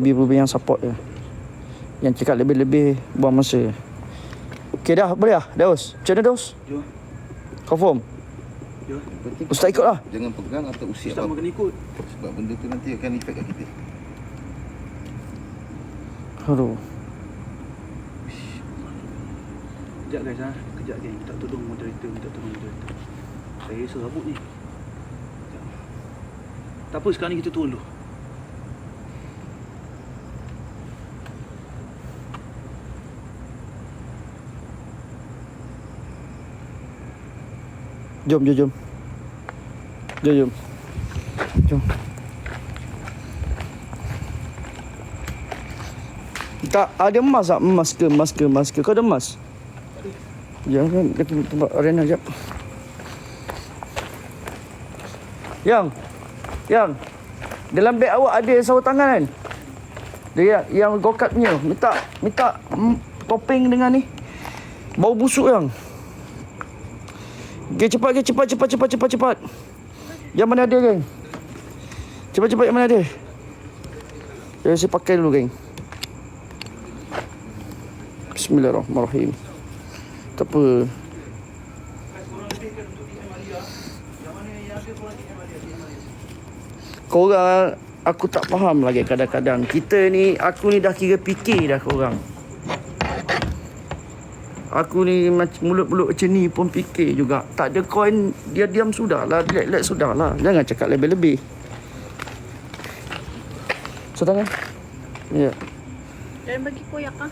BBB yang support je. Yang cakap lebih-lebih buang masa. Okey dah, boleh dah? Daus. Macam mana Daus? Jom. Confirm? Jom. Ustaz ikut lah. jangan pegang atau usik Ustaz apa makan ikut. sebab benda tu nanti akan efek kat kita. Aduh. Kejap guys ha. Kejap geng. Minta tolong moderator. Minta tolong moderator. Saya serabut ni. Kejap. Tak apa sekarang ni kita turun dulu. Jom, jom, jom. Jom, jom. Jom. Tak, ada emas tak? Emas ke, emas ke, emas ke? Kau ada emas? Jangan, kata tempat arena jap. Yang, yang, dalam beg awak ada sarung tangan kan? Dia yang, punya. Minta, minta mm, topping dengan ni. Bau busuk yang. Okay, cepat, okay, cepat, cepat, cepat, cepat, cepat. Yang mana ada, geng? Cepat, cepat, yang mana ada? Ya, saya pakai dulu, geng. Bismillahirrahmanirrahim. Tak apa. Korang, aku tak faham lagi kadang-kadang. Kita ni, aku ni dah kira fikir dah korang. Aku ni macam mulut-mulut macam ni pun fikir juga. Tak ada koin, dia diam sudah lah. Relax-relax sudah lah. Jangan cakap lebih-lebih. Sudah kan? Ya. Dan bagi koyak ah.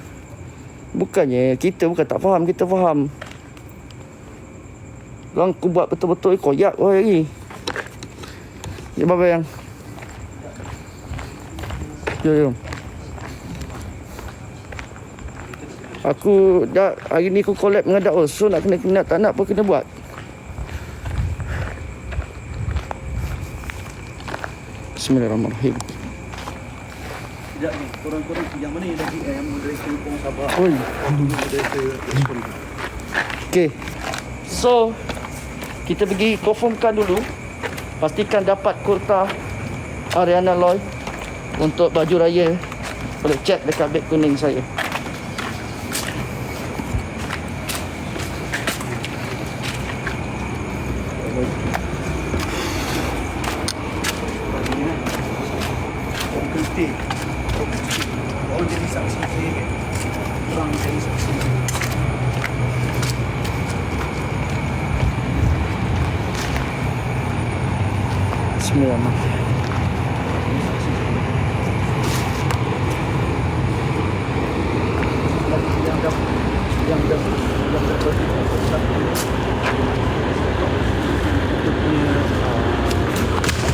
Bukannya kita bukan tak faham, kita faham. Orang aku buat betul-betul koyak kau lagi. Ya baba yang. Jom, jom. Aku dah hari ni aku collab dengan Daus. So nak kena kena tak nak pun kena buat. Bismillahirrahmanirrahim. Sekejap ni. Korang-korang yang mana yang lagi eh, yang moderator pun sabar. Oi. Okay. So, kita pergi confirmkan dulu. Pastikan dapat kurta Ariana Loy untuk baju raya. Boleh check dekat beg kuning saya. Orang kerti. Orang jadi saksi saya kan. Orang jadi saksi. Bismillahirrahmanirrahim. Yang dah yang dah yang dah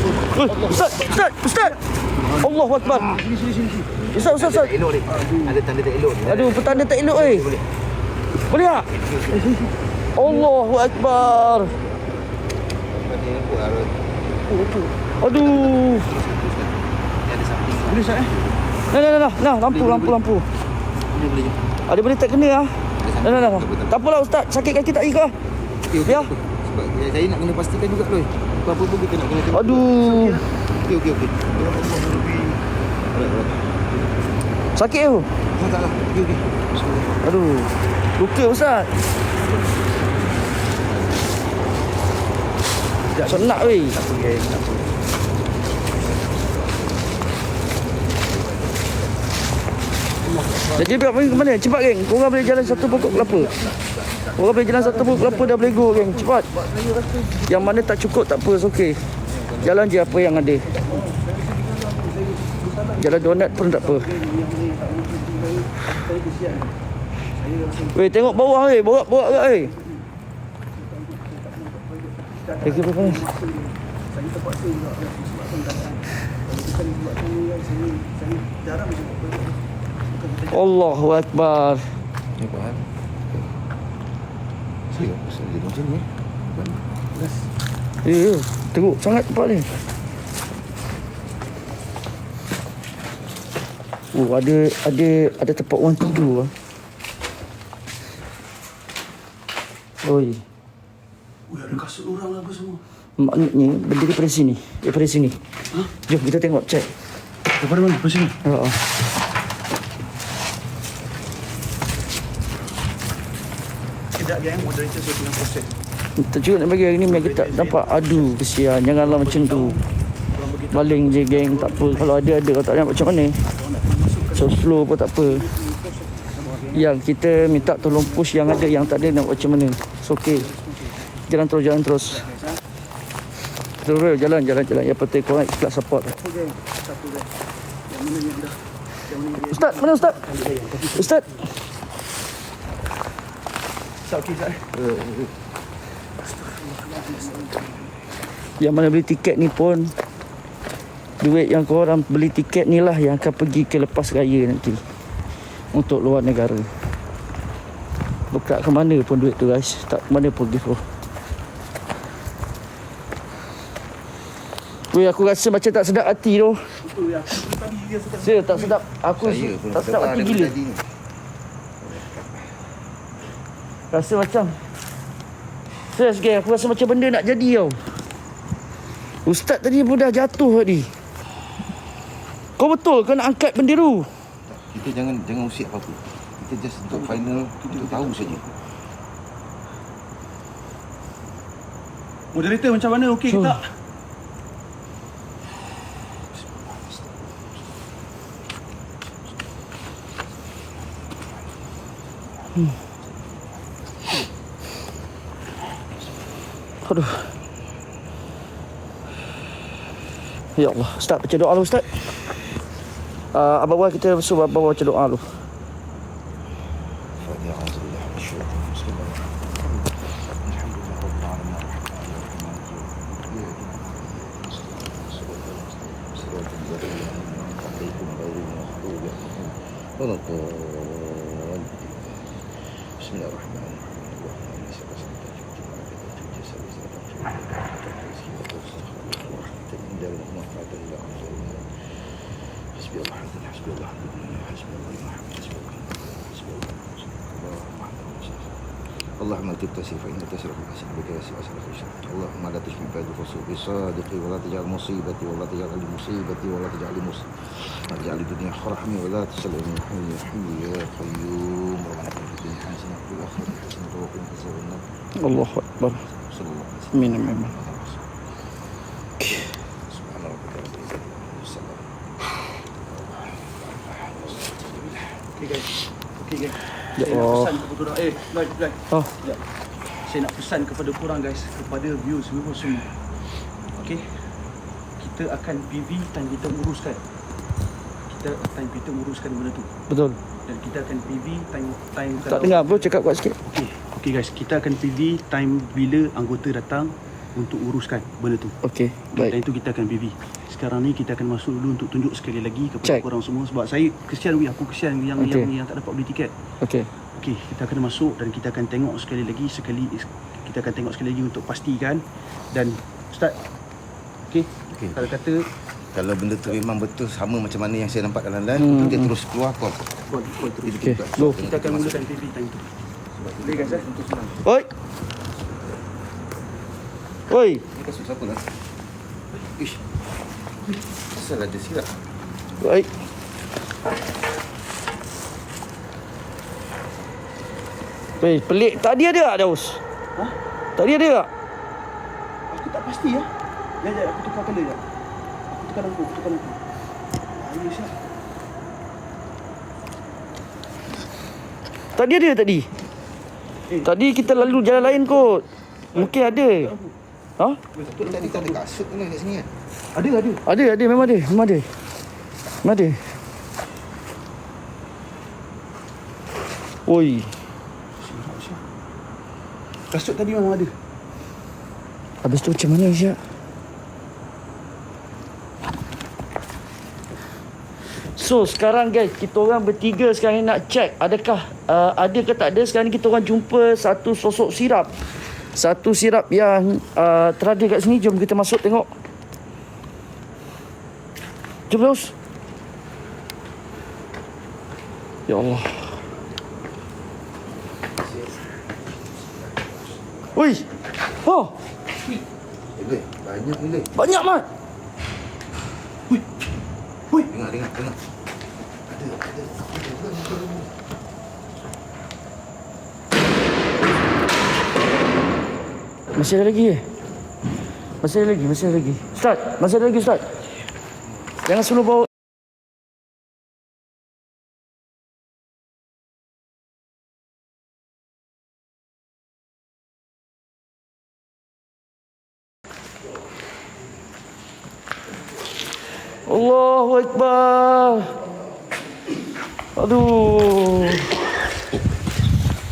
Eh, Ustaz, Ustaz, Ustaz. Allahu Akbar. Sini sini sini. Ustaz, Ustaz, Ustaz. Ada tanda tak elok. Aduh, petanda tak elok eh. Boleh. Tak? Allahu Akbar. Aduh. Boleh Ustaz eh? Nah, nah, nah, nah, lampu, lampu, lampu. Ada boleh tak kena ah. Nah, nah, nah. Tak apalah Ustaz, sakit kaki tak ikut ah. Okey. Ya. Sebab saya nak kena pastikan juga loh. Apa-apa pun kita nak kena tengok. Aduh. Okey okey okey. Sakit tu. Tak tak lah. Okey okey. Aduh. Luka Ustaz. Tak senak weh. Tak apa tak apa. Jadi pergi ke mana? Cepat geng. Korang boleh jalan satu pokok kelapa. Korang boleh jalan satu pokok kelapa dah boleh go geng. Cepat. Yang mana tak cukup tak apa, okey. Jalan je apa yang ada. Jalan donat pun tak apa. Weh, tengok bawah weh. Borak-borak kat weh. Eh, kira panas. Saya terpaksa juga ni kan saya jarang. Bukan kita Allahu Akbar. Bukan. gas. Ya, ya. Teruk sangat tempat ni. Oh, ada ada ada tempat orang tidur ah. Oi, Ui, ada kasut orang lah apa semua. maknanya benda daripada sini. Daripada sini. Ha? Jom kita tengok check. Daripada mana? Dari sini. Ha. Sekejap geng, moderator saya tengah proses. Kita juga nak bagi hari ni Mega tak dapat adu kesian. Janganlah macam tu. Baling je geng tak apa. Kalau ada ada. Kalau tak ada macam mana? So slow pun tak apa. Yang kita minta tolong push yang ada Yang tak ada nak macam mana? So okay. Jalan terus jalan terus. Terus terus. Jalan jalan jalan. Yang penting korang ikhlas support. Ustaz mana Ustaz? Ustaz Okey, Sat. Yang mana beli tiket ni pun Duit yang korang beli tiket ni lah Yang akan pergi ke lepas raya nanti. Untuk luar negara. Bukan ke mana pun duit tu guys. Tak ke mana pun gitu Weh aku rasa macam tak sedap hati tu. Ya. Saya tak sedap. Aku Saya tak sedap hati gila. tadi ni. Rasa macam Serius geng Aku rasa macam benda nak jadi tau Ustaz tadi pun dah jatuh tadi Kau betul kau nak angkat bendera tu Kita jangan jangan usik apa-apa. Kita just untuk final untuk tahu saja. Moderator macam mana? Okey ke So- tak? Aduh. Ya Allah. Ustaz baca doa dulu Ustaz. Uh, abang Wan kita suruh abang baca doa dulu. Fatihah, حسبي الله الحمد لله حسبي الله الحمد لله حسبي الله حسبي الله حسبي الله اللهم لا اللهم فإن سيفا ان تسرع بك سيفك يا سيف اسرع في اللهم لا تشفي بعد فصول بصادق ولا تجعل مصيبتي ولا تجعل لي مصيبتي ولا تجعل لي مصيبتي ولا تجعل الدنيا حرحمي ولا تسلم حمي حمي يا قيوم. ربنا في الدنيا حسنة وفي الآخرة حسنة وقنا عذاب النار. الله أكبر. صلى الله عليه وسلم. آمين امين Guys. Okey guys. Ya Saya nak pesan kepada korang. Eh, live, live. Oh. Ya. Saya nak pesan kepada korang guys, kepada viewers viewers semua. Okey. Kita akan PV time kita uruskan. Kita time kita uruskan benda tu. Betul. Dan kita akan PV time time Tak dengar bro cakap kuat sikit. Okey. Okey guys, kita akan PV time bila anggota datang untuk uruskan benda tu. Okey, Baik. baik. itu kita akan PV. Sekarang ni kita akan masuk dulu untuk tunjuk sekali lagi kepada Check. korang semua sebab saya kesian weh aku kesian yang Okey. yang yang tak dapat beli tiket. Okey. Okey, kita akan masuk dan kita akan tengok sekali lagi sekali kita akan tengok sekali lagi untuk pastikan dan start. Okey. Okey. Kalau kata Kalau benda tu memang betul sama macam mana yang saya nampak dalam live, Hmm, kita hmm. terus keluar kau. call call terus. Okey, kita- akan mulakan PV time tu. Boleh guys eh? Oi. Oi. Ni kasut siapa lah? Ish. Asal ada silap. Baik. Weh, pelik. Tadi ada tak Daus? Ha? Tadi ada tak? Aku tak pasti ya. Ya ya aku tukar color ya. Aku tukar lampu, aku tukar lampu. Ayo siap. Tadi ada tadi. Eh. Tadi kita lalu jalan lain kot. Mungkin ada. Ha? Betul tadi tak ada kasut ni kat sini kan? Ada ada. Ada, ada. Memang ada. Memang ada. Memang ada. Oi. Siap siap. Kasut tadi memang ada. Habis tu macam mana Syak? So sekarang guys Kita orang bertiga sekarang ni nak check Adakah uh, Ada ke tak ada Sekarang ni kita orang jumpa Satu sosok sirap Satu sirap yang uh, Terada kat sini Jom kita masuk tengok Jom terus Ya Allah Ui Oh Eh, banyak ni. Banyak mat Hui. Dengar Dengar, dengar, dengar. Ada, ada. Masih ada lagi eh? Masih ada lagi, masih ada lagi. Ustaz, masih ada lagi Ustaz. Jangan selalu bawa Allahu Akbar. Aduh.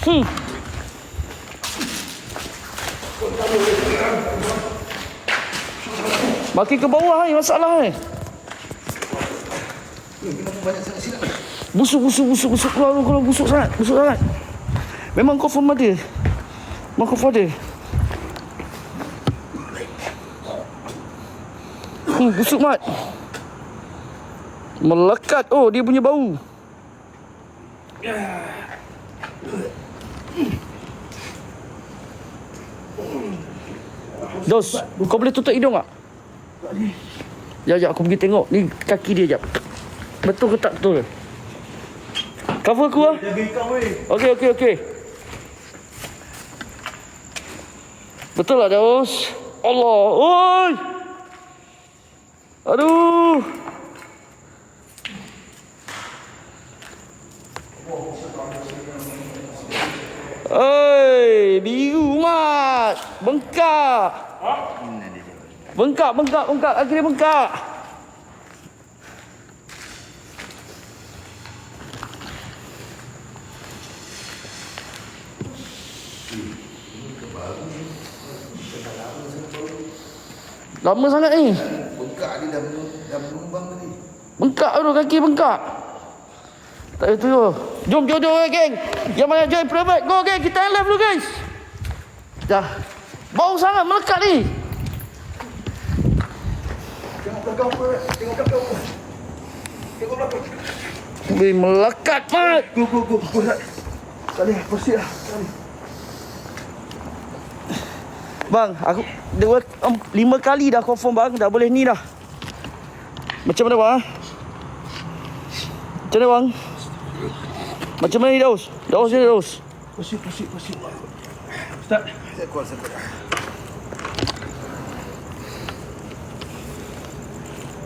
Hmm. Makin ke bawah ni masalah ni. Busuk, busuk, busuk, busuk. Keluar, keluar, busuk sangat. Busuk sangat. Memang confirm ada. Memang confirm ada. Hmm, busuk mat. Melekat. Oh, dia punya bau. Dos, kau boleh tutup hidung tak? Sekejap, sekejap, aku pergi tengok. Ni kaki dia, sekejap. Betul ke tak betul? Cover aku lah. Jaga ikan weh. Okey, okey, okey. Betul lah, Dos. Allah. Oi! Aduh. Oi, biru mat. Bengkak. Bengkak, bengkak, bengkak. Akhirnya bengkak. Lama sangat ni. Bengkak dia dah, dah menumbang tadi. Bengkak tu kaki bengkak. Tak ada tu. Jom jom jom eh, geng. Yang mana join private go geng. Kita yang live dulu guys. Dah. Bau sangat melekat ni. Tengok belakang apa, Rat? Tengok belakang apa. Tengok belakang. Weh melekat mat. Go, go, go, go, Rat. Salih, proceed lah. Salih. Bang, aku dua um, lima kali dah confirm bang, dah boleh ni dah. Macam mana bang? Macam mana bang? Macam mana ni Daus? Daus ni Daus. Proceed, proceed, proceed. Ustaz. Saya kuat, saya kuat.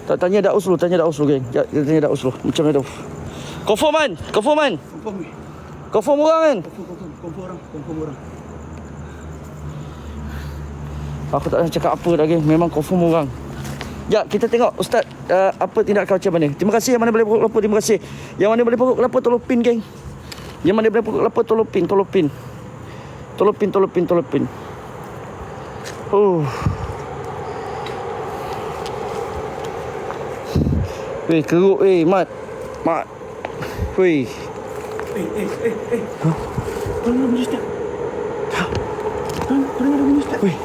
Tak tanya Daus dulu, tanya Daus dulu geng. Ya, kita tanya Daus dulu. Macam mana Daus? Confirm kan? Confirm kan? Confirm. Confirm orang kan? Confirm, confirm. Confirm orang. Confirm orang. Aku tak nak cakap apa dah geng. Memang confirm orang. Ya, kita tengok Ustaz uh, apa tindakan macam mana. Terima kasih yang mana boleh pokok kelapa, terima kasih. Yang mana boleh pokok kelapa tolong pin geng. Yang mana boleh pokok kelapa tolong pin, tolong pin. Tolong pin, tolong pin, tolong pin. Oh. Weh, keruk weh, Mat. Mat. Weh. Eh, eh, eh, eh. Huh? Tolong bunyi step. Tolong, tolong ada bunyi step. Weh.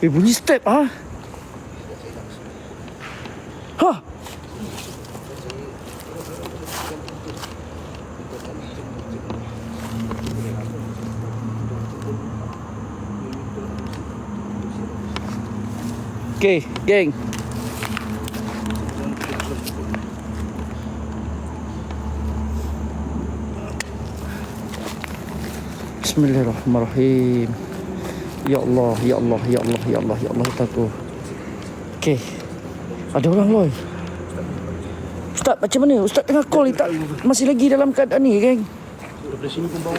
Eh bunyi step ah. Ha. Okey, geng. Bismillahirrahmanirrahim. Ya Allah, ya Allah, ya Allah, ya Allah, ya Allah, takut. Okey. Ada orang loy. Ustaz, macam mana? Ustaz tengah call ni tak masih lagi dalam keadaan ni, geng. Sini pun bau.